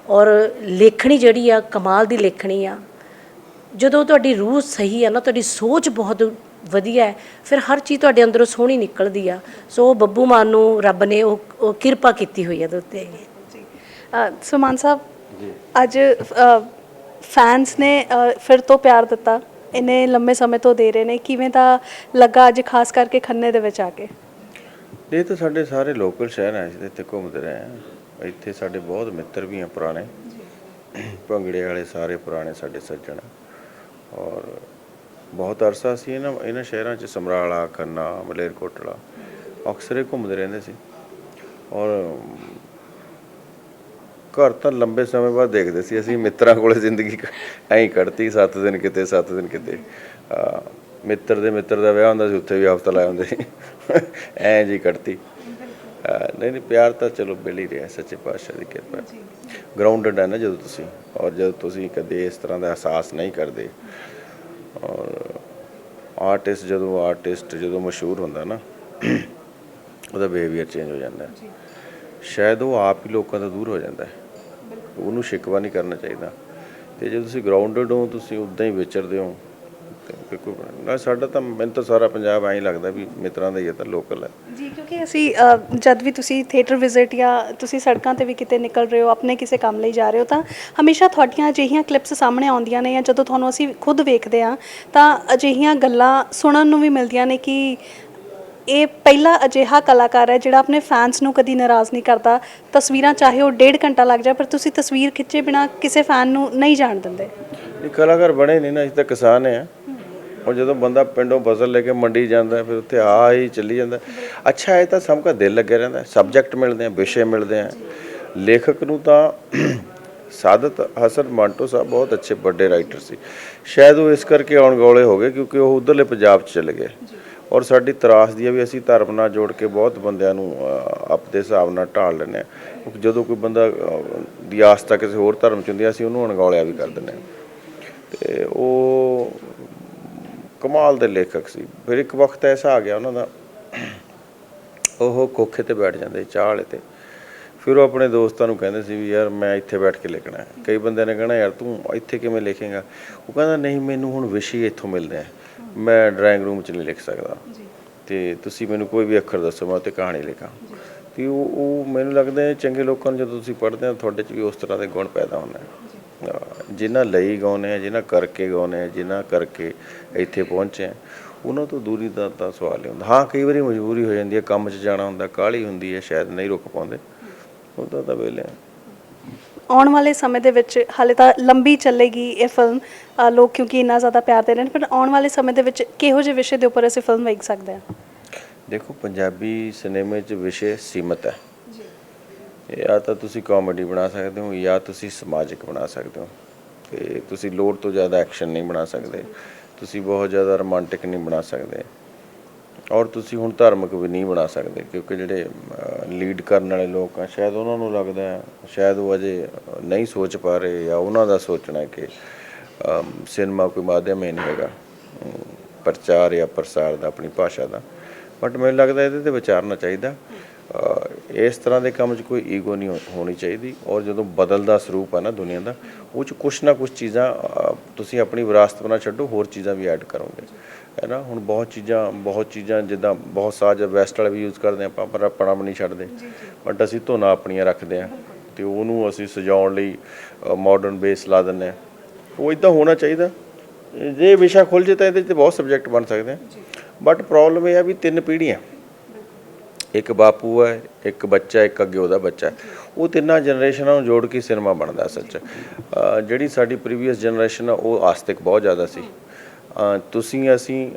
ਔਰ ਲੇਖਣੀ ਜਿਹੜੀ ਆ, ਕਮਾਲ ਦੀ ਲੇਖਣੀ ਆ ਜਦੋਂ ਤੁਹਾਡੀ ਰੂਹ ਸਹੀ ਆ ਨਾ ਤੁਹਾਡੀ ਸੋਚ ਬਹੁਤ ਵਧੀਆ ਹੈ ਫਿਰ ਹਰ ਚੀਜ਼ ਤੁਹਾਡੇ ਅੰਦਰੋਂ ਸੋਹਣੀ ਨਿਕਲਦੀ ਆ। ਸੋ ਬੱਬੂ ਮਾਨ ਨੂੰ ਰੱਬ ਨੇ ਉਹ ਕਿਰਪਾ ਕੀਤੀ ਹੋਈ ਆ ਉਹਦੇ ਉੱਤੇ। ਸੁਮਨ ਸਾਹਿਬ ਅੱਜ ਫੈਨਸ ਨੇ ਫਿਰ ਤੋਂ ਪਿਆਰ ਦਿੱਤਾ। ਇੰਨੇ ਲੰਮੇ ਸਮੇਂ ਤੋਂ ਦੇ ਰਹੇ ਨੇ। ਕਿਵੇਂ ਦਾ ਲੱਗਾ ਅੱਜ ਖਾਸ ਕਰਕੇ ਖੰਨੇ ਦੇ ਵਿੱਚ ਆ ਕੇ? ਇਹ ਤਾਂ ਸਾਡੇ ਸਾਰੇ ਲੋਕਲ ਸ਼ਹਿਰ ਆ ਅਸੀਂ ਤਾਂ ਇੱਥੇ ਘੁੰਮਦੇ ਰਹੇ ਆ ਇੱਥੇ ਸਾਡੇ ਬਹੁਤ ਮਿੱਤਰ ਵੀ ਆ ਪੁਰਾਣੇ। ਭੰਗੜੇ ਵਾਲੇ ਸਾਰੇ ਪੁਰਾਣੇ ਸਾਡੇ ਸੱਜਣ। ਆ। ਔਰ ਬਹੁਤ ਅਰਸਾ ਸੀ ਇਹਨਾਂ ਇਹਨਾਂ ਸ਼ਹਿਰਾਂ 'ਚ, ਸਮਰਾਲਾ, ਖੰਨਾ ਮਲੇਰਕੋਟਲਾ ਅਕਸਰ ਹੀ ਘੁੰਮਦੇ ਰਹਿੰਦੇ ਸੀ। ਔਰ ਘਰ ਤਾਂ ਲੰਬੇ ਸਮੇਂ ਬਾਅਦ ਦੇਖਦੇ ਸੀ, ਅਸੀਂ ਮਿੱਤਰਾਂ ਕੋਲੇ ਜ਼ਿੰਦਗੀ ਐਂ ਹੀ ਕੱਢਤੀ 7 ਦਿਨ ਕਿਤੇ 7 ਦਿਨ ਕਿਤੇ। ਮਿੱਤਰ ਦੇ ਮਿੱਤਰ ਦਾ ਵਿਆਹ ਹੁੰਦਾ ਸੀ, ਉੱਥੇ ਵੀ ਹਫਤਾ ਲਾਇਆ ਹੁੰਦੇ ਸੀ। ਐਂ ਜੀ ਕੱਢਤੀ। ਨਹੀਂ ਨਹੀਂ ਪਿਆਰ ਤਾਂ ਚਲੋ ਮਿਲ ਹੀ ਰਿਹਾ ਸੱਚੇ ਪਾਤਸ਼ਾਹ ਦੀ ਕਿਰਪਾ ਗਰਾਊਂਡਡ ਹੈ ਨਾ ਜਦੋਂ ਤੁਸੀਂ ਔਰ ਜਦੋਂ ਤੁਸੀਂ ਕਦੇ ਇਸ ਤਰ੍ਹਾਂ ਦਾ ਅਹਿਸਾਸ ਨਹੀਂ ਕਰਦੇ ਔਰ ਆਰਟਿਸਟ ਜਦੋਂ ਆਰਟਿਸਟ ਜਦੋਂ ਮਸ਼ਹੂਰ ਹੁੰਦਾ ਨਾ ਉਹਦਾ ਬਿਹੇਵੀਅਰ ਚੇਂਜ ਹੋ ਜਾਂਦਾ ਹੈ। ਸ਼ਾਇਦ ਉਹ ਆਪ ਹੀ ਲੋਕਾਂ ਤੋਂ ਦੂਰ ਹੋ ਜਾਂਦਾ ਹੈ। ਉਹਨੂੰ ਸ਼ਿਕਵਾ ਨਹੀਂ ਕਰਨਾ ਚਾਹੀਦਾ। ਤੇ ਜੇ ਤੁਸੀਂ ਗਰਾਊਂਡਡ ਹੋ ਤੁਸੀਂ ਉਦਾਂ ਹੀ ਵਿਚਰਦੇ ਹੋ ਕੋਈ ਨਾ ਸਾਡਾ ਤਾਂ ਮੈਨੂੰ ਤਾਂ ਸਾਰਾ ਪੰਜਾਬ ਐਂ ਹੀ ਲੱਗਦਾ ਵੀ ਮਿੱਤਰਾਂ ਦਾ ਹੀ ਹੈ ਤਾਂ ਲੋਕਲ ਹੈ। ਜੀ ਕਿਉਂਕਿ ਅਸੀਂ ਅ, ਜਦ ਵੀ ਤੁਸੀਂ ਥੀਏਟਰ ਵਿਜ਼ਿਟ ਜਾਂ ਤੁਸੀਂ ਸੜਕਾਂ ਤੇ ਵੀ ਕਿਤੇ ਨਿਕਲ ਰਹੇ ਹੋ ਆਪਣੇ ਕਿਸੇ ਕੰਮ ਲਈ ਜਾ ਰਹੇ ਹੋ ਤਾਂ ਹਮੇਸ਼ਾ ਤੁਹਾਡੀਆਂ ਅਜਿਹੀਆਂ ਕਲਿੱਪਸ ਸਾਹਮਣੇ ਆਉਂਦੀਆਂ ਨੇ ਜਾਂ ਜਦੋਂ ਤੁਹਾਨੂੰ ਅਸੀਂ ਖੁਦ ਵੇਖਦੇ ਆ ਤਾਂ ਅਜਿਹੀਆਂ ਗੱਲਾਂ ਸੁਣਨ ਨੂੰ ਵੀ ਮਿਲਦੀਆਂ ਨੇ ਕਿ ਇਹ ਪਹਿਲਾ ਅਜਿਹਾ ਕਲਾਕਾਰ ਹੈ ਜਿਹੜਾ ਆਪਣੇ ਫੈਨਸ ਨੂੰ ਕਦੀ ਨਾਰਾਜ਼ ਨਹੀਂ ਕਰਦਾ। ਤਸਵੀਰਾਂ ਚਾਹੇ ਉਹ ਡੇਢ ਘੰਟਾ ਲੱਗ ਜਾਏ ਪਰ ਤੁਸੀਂ ਤਸਵੀਰ ਖਿੱਚੇ ਬਿਨਾ ਕਿਸੇ ਫੈਨ ਨੂੰ ਨਹੀਂ ਜਾਣ ਦਿੰਦੇ। ਇਹ ਕਲਾਕਾਰ ਬਣੇ ਨਹੀਂ ਨਾ ਅਸੀਂ ਤਾਂ ਕਿਸਾਨ ਆ ਔਰ ਜਦੋਂ ਬੰਦਾ ਪਿੰਡੋਂ ਫਸਲ ਲੈ ਕੇ ਮੰਡੀ ਜਾਂਦਾ ਫਿਰ ਉੱਥੇ ਆ ਹੀ ਚੱਲੀ ਜਾਂਦਾ। ਅੱਛਾ ਇਹ ਤਾਂ ਸਭ ਦਾ ਦਿਲ ਲੱਗਿਆ ਰਹਿੰਦਾ। ਸਬਜੈਕਟ ਮਿਲਦੇ ਆ ਵਿਸ਼ੇ ਮਿਲਦੇ ਆ। ਲੇਖਕ ਨੂੰ ਤਾਂ ਸਾਦਤ ਹਸਨ ਮੰਟੋ ਸਾਹਿਬ ਬਹੁਤ ਅੱਛੇ ਵੱਡੇ ਰਾਈਟਰ ਸੀ। ਸ਼ਾਇਦ ਉਹ ਇਸ ਕਰਕੇ ਆਉਣ ਗੌਲੇ ਹੋ ਗਏ ਕਿਉਂਕਿ ਉਹ ਉਧਰਲੇ ਪੰਜਾਬ 'ਚ ਚਲੇ ਗਏ। ਔਰ ਸਾਡੀ ਤਰਾਸ ਦੀ ਆ ਵੀ ਅਸੀਂ ਧਰਮ ਨਾਲ ਜੋੜ ਕੇ ਬਹੁਤ ਬੰਦਿਆਂ ਨੂੰ ਆਪਦੇ ਹਿਸਾਬ ਨਾਲ ਢਾਲ ਲੈਂਦੇ ਆ ਜਦੋਂ ਕੋਈ ਬੰਦਾ ਦੀ ਆਸਥਾ ਕਿਸੇ ਹੋਰ ਧਰਮ 'ਚ ਹੁੰਦੀ ਅਸੀਂ ਉਹਨੂੰ ਅਣਗੌਲਿਆ ਵੀ ਕਰ ਦਿੰਦੇ ਆ ਤੇ ਉਹ ਕਮਾਲ ਦੇ ਲੇਖਕ ਸੀ। ਫਿਰ ਇੱਕ ਵਕਤ ਐਸਾ ਆ ਗਿਆ ਉਹਨਾਂ ਦਾ ਉਹ ਕੋਖੇ ਤੇ ਬੈਠ ਜਾਂਦੇ ਚਾਹ ਵਾਲੇ ਤੇ। ਫਿਰ ਉਹ ਆਪਣੇ ਦੋਸਤਾਂ ਨੂੰ ਕਹਿੰਦੇ ਸੀ ਵੀ ਯਾਰ ਮੈਂ ਇੱਥੇ ਬੈਠ ਕੇ ਲਿਖਣਾ ਹੈ। ਕਈ ਬੰਦਿਆਂ ਨੇ ਕਹਿਣਾ ਯਾਰ ਤੂੰ ਇੱਥੇ ਕਿਵੇਂ ਲਿਖੇਗਾ? ਉਹ ਕਹਿੰਦਾ ਨਹੀਂ ਮੈਨੂੰ ਹੁਣ ਵਿਸ਼ੇ ਇੱਥੋਂ ਮਿਲਦੇ ਆ ਮੈਂ ਡਰਾਇੰਗ ਰੂਮ 'ਚ ਨਹੀਂ ਲਿਖ ਸਕਦਾ। ਤੇ ਤੁਸੀਂ ਮੈਨੂੰ ਕੋਈ ਵੀ ਅੱਖਰ ਦੱਸੋ ਮੈਂ ਉੱਤੇ ਕਹਾਣੀ ਲਿਖਾਂ। ਤੇ ਉਹ ਉਹ ਮੈਨੂੰ ਲੱਗਦਾ ਹੈ ਚੰਗੇ ਲੋਕਾਂ ਨੂੰ ਜਦੋਂ ਤੁਸੀਂ ਪੜ੍ਹਦੇ ਹੋ ਤੁਹਾਡੇ 'ਚ ਵੀ ਉਸ ਤਰ੍ਹਾਂ ਦੇ ਗੁਣ ਪੈਦਾ ਹੁੰਦੇ ਆ ਜਿਨ੍ਹਾਂ ਲਈ ਗਾਉਨੇ ਆ ਜਿਨ੍ਹਾਂ ਕਰਕੇ ਗਾਉਨੇ ਆ ਜਿਨ੍ਹਾਂ ਕਰਕੇ ਇੱਥੇ ਪਹੁੰਚੇ ਆ ਉਹਨਾਂ ਤੋਂ ਦੂਰੀ ਦਾ ਤਾਂ ਸਵਾਲ ਹੀ ਹੁੰਦਾ। ਹਾਂ ਕਈ ਵਾਰੀ ਮਜਬੂਰੀ ਹੋ ਜਾਂਦੀ ਹੈ ਕੰਮ 'ਚ ਜਾਣਾ ਹੁੰਦਾ ਕਾਹਲੀ ਹੁੰਦੀ ਹੈ ਸ਼ਾਇਦ ਨਹੀਂ ਰੁਕ ਪਾਉਂਦੇ। ਉਹਦਾ ਤਾਂ ਵੇਲੇ ਆਉਣ ਵਾਲੇ ਸਮੇਂ ਦੇ ਵਿੱਚ ਹਾਲੇ ਤਾਂ ਲੰਬੀ ਚੱਲੇਗੀ ਇਹ ਫਿਲਮ ਲੋਕ ਕਿਉਂਕਿ ਇੰਨਾ ਜ਼ਿਆਦਾ ਪਿਆਰ ਦੇ ਰਹੇ ਨੇ ਪਰ ਆਉਣ ਵਾਲੇ ਸਮੇਂ ਦੇ ਵਿੱਚ ਕਿਹੋ ਜਿਹੇ ਵਿਸ਼ੇ ਦੇ ਉੱਪਰ ਅਸੀਂ ਫਿਲਮ ਵੇਖ ਸਕਦੇ ਹਾਂ? ਦੇਖੋ ਪੰਜਾਬੀ ਸਿਨੇਮੇ 'ਚ ਵਿਸ਼ੇ ਸੀਮਤ ਹੈ। ਜਾਂ। ਤਾਂ ਤੁਸੀਂ ਕਾਮੇਡੀ ਬਣਾ ਸਕਦੇ ਹੋ ਜਾਂ ਤੁਸੀਂ ਸਮਾਜਿਕ ਬਣਾ ਸਕਦੇ ਹੋ। ਤੇ ਤੁਸੀਂ ਲੋੜ ਤੋਂ ਜ਼ਿਆਦਾ ਐਕਸ਼ਨ ਨਹੀਂ ਬਣਾ ਸਕਦੇ, ਤੁਸੀਂ ਬਹੁਤ ਜ਼ਿਆਦਾ ਰੋਮਾਂਟਿਕ ਨਹੀਂ ਬਣਾ ਸਕਦੇ ਔਰ ਤੁਸੀਂ ਹੁਣ ਧਾਰਮਿਕ ਵੀ ਨਹੀਂ ਬਣਾ ਸਕਦੇ ਕਿਉਂਕਿ ਜਿਹੜੇ ਲੀਡ ਕਰਨ ਵਾਲੇ ਲੋਕ ਆ, ਸ਼ਾਇਦ ਉਹਨਾਂ ਨੂੰ ਲੱਗਦਾ ਸ਼ਾਇਦ ਉਹ ਅਜੇ ਨਹੀਂ ਸੋਚ ਪਾ ਰਹੇ ਜਾਂ ਉਹਨਾਂ ਦਾ ਸੋਚਣਾ ਕਿ ਸਿਨੇਮਾ ਕੋਈ ਮਾਧਿਅਮ ਹੀ ਨਹੀਂ ਹੈਗਾ ਪ੍ਰਚਾਰ ਜਾਂ ਪ੍ਰਸਾਰ ਦਾ, ਆਪਣੀ ਭਾਸ਼ਾ ਦਾ। ਬਟ ਮੈਨੂੰ ਲੱਗਦਾ ਇਹਦੇ ਤੇ ਵਿਚਾਰਨਾ ਚਾਹੀਦਾ। ਇਸ ਤਰ੍ਹਾਂ ਦੇ ਕੰਮ 'ਚ ਕੋਈ ਈਗੋ ਨਹੀਂ ਹੋਣੀ ਚਾਹੀਦੀ ਔਰ ਜਦੋਂ ਬਦਲਦਾ ਸਰੂਪ ਹੈ ਨਾ ਦੁਨੀਆ ਦਾ ਉਹ 'ਚ ਕੁਛ ਨਾ ਕੁਛ ਚੀਜ਼ਾਂ ਤੁਸੀਂ ਆਪਣੀ ਵਿਰਾਸਤ ਬਣਾ ਛੱਡੋ ਹੋਰ ਚੀਜ਼ਾਂ ਵੀ ਐਡ ਕਰੋਗੇ। ਹੈ ਨਾ? ਹੁਣ ਬਹੁਤ ਚੀਜ਼ਾਂ ਬਹੁਤ ਚੀਜ਼ਾਂ ਜਿੱਦਾਂ ਬਹੁਤ ਸਾਜ਼ ਵੈਸਟ ਵਾਲੇ ਵੀ ਯੂਜ਼ ਕਰਦੇ ਆਪਾਂ ਪਰ ਆਪਣਾ ਵੀ ਨਹੀਂ ਛੱਡਦੇ। ਬਟ ਅਸੀਂ ਧੁਨਾਂ ਆਪਣੀਆਂ ਰੱਖਦੇ ਆ ਤੇ ਉਹਨੂੰ ਅਸੀਂ ਸਜਾਉਣ ਲਈ ਮਾਡਰਨ ਬੇਸ ਲਾ ਦਿੰਦੇ ਆ ਉਹ ਇਦਾਂ ਹੋਣਾ ਚਾਹੀਦਾ। ਜੇ ਵਿਸ਼ਾ ਖੁੱਲ ਜੇ ਤਾਂ ਇਹਦੇ 'ਤੇ ਬਹੁਤ ਸਬਜੈਕਟ ਬਣ ਸਕਦੇ ਆ ਬਟ ਪ੍ਰੋਬਲਮ ਇਹ ਆ ਵੀ ਤਿੰਨ ਪੀੜ੍ਹੀਆਂ। ਇੱਕ ਬਾਪੂ ਹੈ ਇੱਕ ਬੱਚਾ ਇੱਕ ਅੱਗੇ ਉਹਦਾ ਬੱਚਾ। ਉਹ ਤਿੰਨਾਂ ਜਨਰੇਸ਼ਨਾਂ ਨੂੰ ਜੋੜ ਕੇ ਸਿਨੇਮਾ ਬਣਦਾ ਅਸਲ 'ਚ ਅ, ਜਿਹੜੀ ਸਾਡੀ ਪ੍ਰੀਵੀਅਸ ਜਨਰੇਸ਼ਨ ਆ ਉਹ ਆਸਤਿਕ ਬਹੁਤ ਜ਼ਿਆਦਾ ਸੀ। ਤੁਸੀਂ ਅਸੀਂ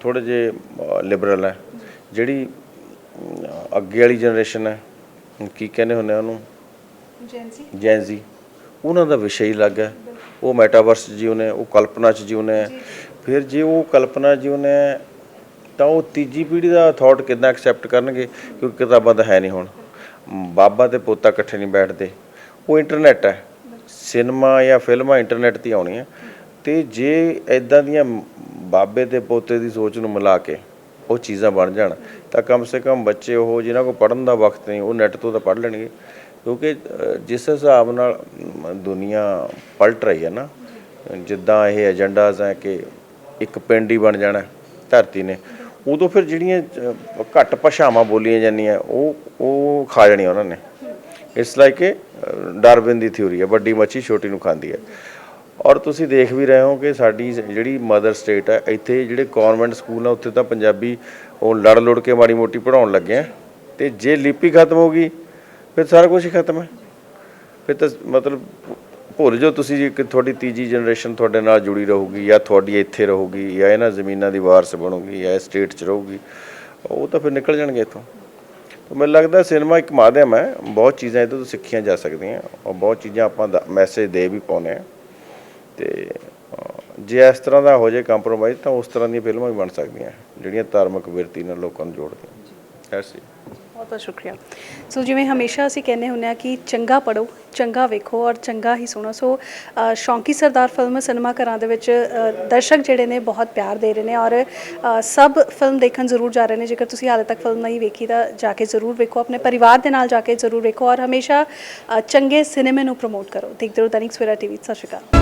ਥੋੜੇ ਜੇ ਲਿਬਰਲ ਹੈ। ਜਿਹੜੀ ਅੱਗੇ ਵਾਲੀ ਜਨਰੇਸ਼ਨ ਹੈ ਕੀ ਕਹਿੰਦੇ ਹੁੰਦੇ ਉਹਨੂੰ? ਜੈਨਜ਼ੀ ਉਹਨਾਂ ਦਾ ਵਿਸ਼ਾ ਹੀ ਅਲੱਗ ਹੈ। ਉਹ ਮੈਟਾਵਰਸ ਜਿਉਨੇ ਉਹ ਕਲਪਨਾ ਚ ਜਿਉਨੇ ਫਿਰ ਜੇ ਉਹ ਕਲਪਨਾ ਜਿਉਨੇ ਤਾਂ ਉਹ ਤੀਜੀ ਪੀੜ੍ਹੀ ਦਾ ਥਾਟ ਕਿੱਦਾਂ ਐਕਸੈਪਟ ਕਰਨਗੇ? ਕਿਉਂਕਿ ਕਿਤਾਬਾਂ ਤਾਂ ਹੈ ਨਹੀਂ ਹੁਣ। ਬਾਬਾ ਤੇ ਪੋਤਾ ਇਕੱਠੇ ਨਹੀਂ ਬੈਠਦੇ। ਉਹ ਇੰਟਰਨੈਟ ਹੈ। ਸਿਨੇਮਾ ਜਾਂ ਫਿਲਮਾਂ ਇੰਟਰਨੈਟ ਤੇ ਆਉਣੀਆਂ। ਤੇ ਜੇ ਇਦਾਂ ਦੀਆਂ ਬਾਬੇ ਤੇ ਪੋਤੇ ਦੀ ਸੋਚ ਨੂੰ ਮਿਲਾ ਕੇ ਉਹ ਚੀਜ਼ਾਂ ਬਣ ਜਾਣ, ਤਾਂ ਕਮ ਸੇ ਕਮ ਬੱਚੇ ਉਹ ਜਿਨ੍ਹਾਂ ਕੋਲ ਪੜ੍ਹਨ ਦਾ ਵਕਤ ਨਹੀਂ, ਉਹ ਨੈੱਟ ਤੋਂ ਤਾਂ ਪੜ੍ਹ ਲੈਣਗੇ। ਕਿਉਂਕਿ ਜਿਸ ਹਿਸਾਬ ਨਾਲ ਦੁਨੀਆ ਪਲਟ ਰਹੀ ਹੈ ਨਾ, ਜਿੱਦਾਂ ਇਹ ਏਜੰਡਾਜ਼ ਹੈ ਕਿ ਇੱਕ ਪਿੰਡ ਹੀ ਬਣ ਜਾਣਾ ਧਰਤੀ ਨੇ ਉਦੋਂ ਫਿਰ ਜਿਹੜੀਆਂ ਘੱਟ ਭਾਸ਼ਾਵਾਂ ਬੋਲੀਆਂ ਜਾਂਦੀਆਂ, ਉਹ ਉਹ ਖਾ ਜਾਣੀਆਂ ਉਹਨਾਂ ਨੇ। ਇਸ ਲਾਈਕ ਏ ਡਾਰਵਿਨ ਦੀ ਥਿਊਰੀ ਹੈ, ਵੱਡੀ ਮੱਛੀ ਛੋਟੀ ਨੂੰ ਖਾਂਦੀ ਹੈ। ਔਰ ਤੁਸੀਂ ਦੇਖ ਵੀ ਰਹੇ ਹੋ ਕਿ ਸਾਡੀ ਜਿਹੜੀ ਮਦਰ ਸਟੇਟ ਹੈ, ਇੱਥੇ ਜਿਹੜੇ ਕਨਵੈਂਟ ਸਕੂਲ ਆ, ਉੱਥੇ ਤਾਂ ਪੰਜਾਬੀ ਉਹ ਲੜ ਲੁੜ ਕੇ ਮਾੜੀ ਮੋਟੀ ਪੜਾਉਣ ਲੱਗੇ ਆ। ਤੇ ਜੇ ਲਿਪੀ ਖਤਮ ਹੋ ਗਈ, ਫਿਰ ਸਾਰਾ ਕੁਝ ਹੀ ਖਤਮ ਹੈ। ਫਿਰ ਤਾਂ ਮਤਲਬ ਭੁੱਲ ਜਾਓ ਤੁਸੀਂ ਜੀ ਕਿ ਤੁਹਾਡੀ ਤੀਜੀ ਜਨਰੇਸ਼ਨ ਤੁਹਾਡੇ ਨਾਲ ਜੁੜੀ ਰਹੂਗੀ ਜਾਂ ਤੁਹਾਡੀ ਇੱਥੇ ਰਹੂਗੀ ਜਾਂ ਇਹਨਾਂ ਜ਼ਮੀਨਾਂ ਦੀ ਵਾਰਸ ਬਣੂਗੀ ਜਾਂ ਸਟੇਟ 'ਚ ਰਹੂਗੀ ਉਹ ਤਾਂ ਫਿਰ ਨਿਕਲ ਜਾਣਗੇ ਇੱਥੋਂ। ਤਾਂ ਮੈਨੂੰ ਲੱਗਦਾ ਸਿਨੇਮਾ ਇੱਕ ਮਾਧਿਅਮ ਹੈ ਬਹੁਤ ਚੀਜ਼ਾਂ ਇਹਦੇ ਤੋਂ ਸਿੱਖੀਆਂ ਜਾ ਸਕਦੀਆਂ ਔਰ ਬਹੁਤ ਚੀਜ਼ਾਂ ਆਪਾਂ ਮੈਸੇਜ ਦੇ ਵੀ ਪਾਉਂਦੇ ਆ ਤੇ ਜੇ ਇਸ ਤਰ੍ਹਾਂ ਦਾ ਹੋ ਜਾਏ ਕੰਪਰੋਮਾਈਜ਼ ਤਾਂ ਉਸ ਤਰ੍ਹਾਂ ਦੀਆਂ ਫਿਲਮਾਂ ਵੀ ਬਣ ਸਕਦੀਆਂ ਜਿਹੜੀਆਂ ਧਾਰਮਿਕ ਵਿਰਤੀ ਨਾਲ ਲੋਕਾਂ ਨੂੰ ਜੋੜਦੀਆਂ। ਐਸੀ ਬਹੁਤ ਬਹੁਤ ਸ਼ੁਕਰੀਆ। ਸੋ ਜਿਵੇਂ ਹਮੇਸ਼ਾ ਅਸੀਂ ਕਹਿੰਦੇ ਹੁੰਦੇ ਆ ਕਿ ਚੰਗਾ ਪੜੋ ਚੰਗਾ ਵੇਖੋ ਔਰ ਚੰਗਾ ਹੀ ਸੁਣੋ। ਸੋ ਸ਼ੌਂਕੀ ਸਰਦਾਰ ਫਿਲਮ ਸਿਨੇਮਾ ਘਰਾਂ ਦੇ ਵਿੱਚ ਦਰਸ਼ਕ ਜਿਹੜੇ ਨੇ ਬਹੁਤ ਪਿਆਰ ਦੇ ਰਹੇ ਨੇ ਔਰ ਸਭ ਫਿਲਮ ਦੇਖਣ ਜ਼ਰੂਰ ਜਾ ਰਹੇ ਨੇ। ਜੇਕਰ ਤੁਸੀਂ ਹਾਲੇ ਤੱਕ ਫਿਲਮ ਨਹੀਂ ਵੇਖੀ ਤਾਂ ਜਾ ਕੇ ਜ਼ਰੂਰ ਵੇਖੋ, ਆਪਣੇ ਪਰਿਵਾਰ ਦੇ ਨਾਲ ਜਾ ਕੇ ਜ਼ਰੂਰ ਵੇਖੋ ਔਰ ਹਮੇਸ਼ਾ ਚੰਗੇ ਸਿਨੇਮੇ ਨੂੰ ਪ੍ਰਮੋਟ ਕਰੋ। ਦੇਖਦੇ ਰਹੋ ਦੈਨਿਕ ਸਵੇਰਾ ਟੀਵੀ। ਸਤਿ ਸ਼੍ਰੀ ਅਕਾਲ।